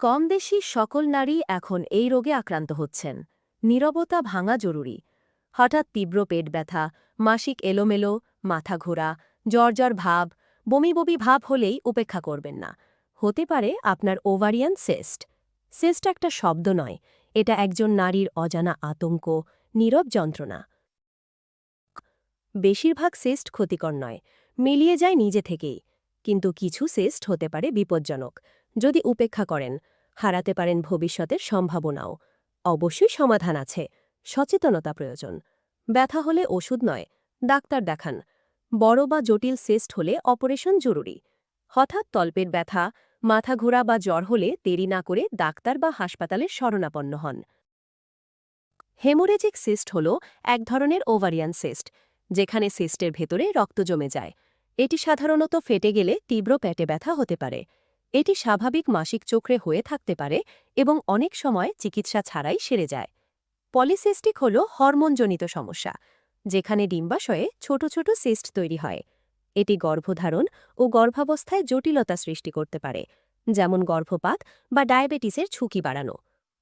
কমবেশি সকল নারী এখন এই রোগে আক্রান্ত হচ্ছেন। নীরবতা ভাঙা জরুরি। হঠাৎ তীব্র পেট ব্যথা, মাসিক এলোমেলো, মাথা ঘোরা জ্বর ভাব, বমি বমি ভাব হলেই উপেক্ষা করবেন না। হতে পারে আপনার ওভারিয়ান সেস্ট। সেস্ট একটা শব্দ নয়, এটা একজন নারীর অজানা আতঙ্ক, নীরব যন্ত্রণা। বেশিরভাগ সেস্ট ক্ষতিকর নয়, মিলিয়ে যায় নিজে থেকেই, কিন্তু কিছু সেস্ট হতে পারে বিপজ্জনক। যদি উপেক্ষা করেন, হারাতে পারেন ভবিষ্যতের সম্ভাবনাও। অবশ্যই সমাধান আছে, সচেতনতা প্রয়োজন। ব্যথা হলে ওষুধ নয়, ডাক্তার দেখান। বড় বা জটিল সেস্ট হলে অপারেশন জরুরি। হঠাৎ তল্পের ব্যথা, মাথা ঘোরা বা জ্বর হলে দেরি না করে ডাক্তার বা হাসপাতালের শরণাপন্ন হন। হেমোরেজিক সিস্ট হল এক ধরনের ওভারিয়ান সিস্ট, যেখানে সিস্টের ভেতরে রক্ত জমে যায়। এটি সাধারণত ফেটে গেলে তীব্র পেটে ব্যথা হতে পারে। এটি স্বাভাবিক মাসিক চক্রে হয়ে থাকতে পারে এবং অনেক সময় চিকিৎসা ছাড়াই সেরে যায়। পলিসিস্টিক হল হরমোনজনিত সমস্যা, যেখানে ডিম্বাশয়ে ছোট ছোট সিস্ট তৈরি হয়। এটি গর্ভধারণ ও গর্ভাবস্থায় জটিলতা সৃষ্টি করতে পারে, যেমন গর্ভপাত বা ডায়াবেটিসের ঝুঁকি বাড়ানো।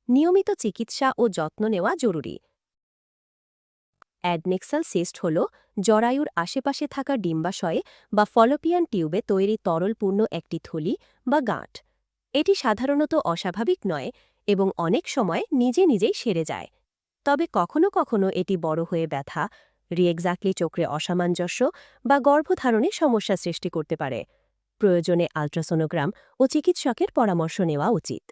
নিয়মিত চিকিৎসা ও যত্ন নেওয়া জরুরি। অ্যাডনেক্সাল সিস্ট হল জরায়ুর আশেপাশে থাকা ডিম্বাশয়ে বা ফলোপিয়ান টিউবে তৈরি তরলপূর্ণ একটি থলি বা গাঁট। এটি সাধারণত অস্বাভাবিক নয় এবং অনেক সময় নিজে নিজেই সেরে যায়। তবে কখনো কখনো এটি বড় হয়ে ব্যথা, রিএক্সাক্টলি চক্রে অসামঞ্জস্য বা গর্ভধারণে সমস্যা সৃষ্টি করতে পারে। প্রয়োজনে আল্ট্রাসোনোগ্রাম ও চিকিৎসকের পরামর্শ নেওয়া উচিত।